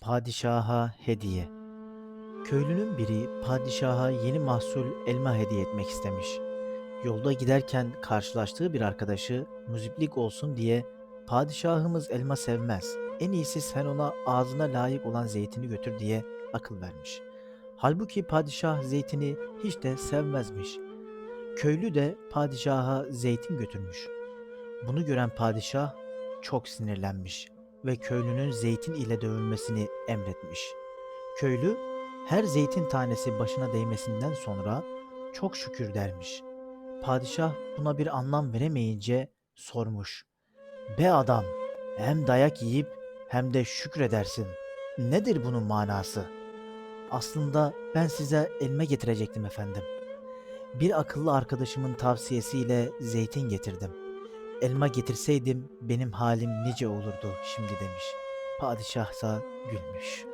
Padişaha hediye. Köylünün biri padişaha yeni mahsul elma hediye etmek istemiş. Yolda giderken karşılaştığı bir arkadaşı müziplik olsun diye padişahımız elma sevmez. En iyisi sen ona ağzına layık olan zeytini götür diye akıl vermiş. Halbuki padişah zeytini hiç de sevmezmiş. Köylü de padişaha zeytin götürmüş. Bunu gören padişah çok sinirlenmiş ve köylünün zeytin ile dövülmesini emretmiş. Köylü her zeytin tanesi başına değmesinden sonra çok şükür dermiş. Padişah buna bir anlam veremeyince sormuş. Be adam, hem dayak yiyip hem de şükredersin. Nedir bunun manası? Aslında ben size elma getirecektim efendim. Bir akıllı arkadaşımın tavsiyesiyle zeytin getirdim. Elma getirseydim benim halim nice olurdu şimdi demiş. Padişah da gülmüş.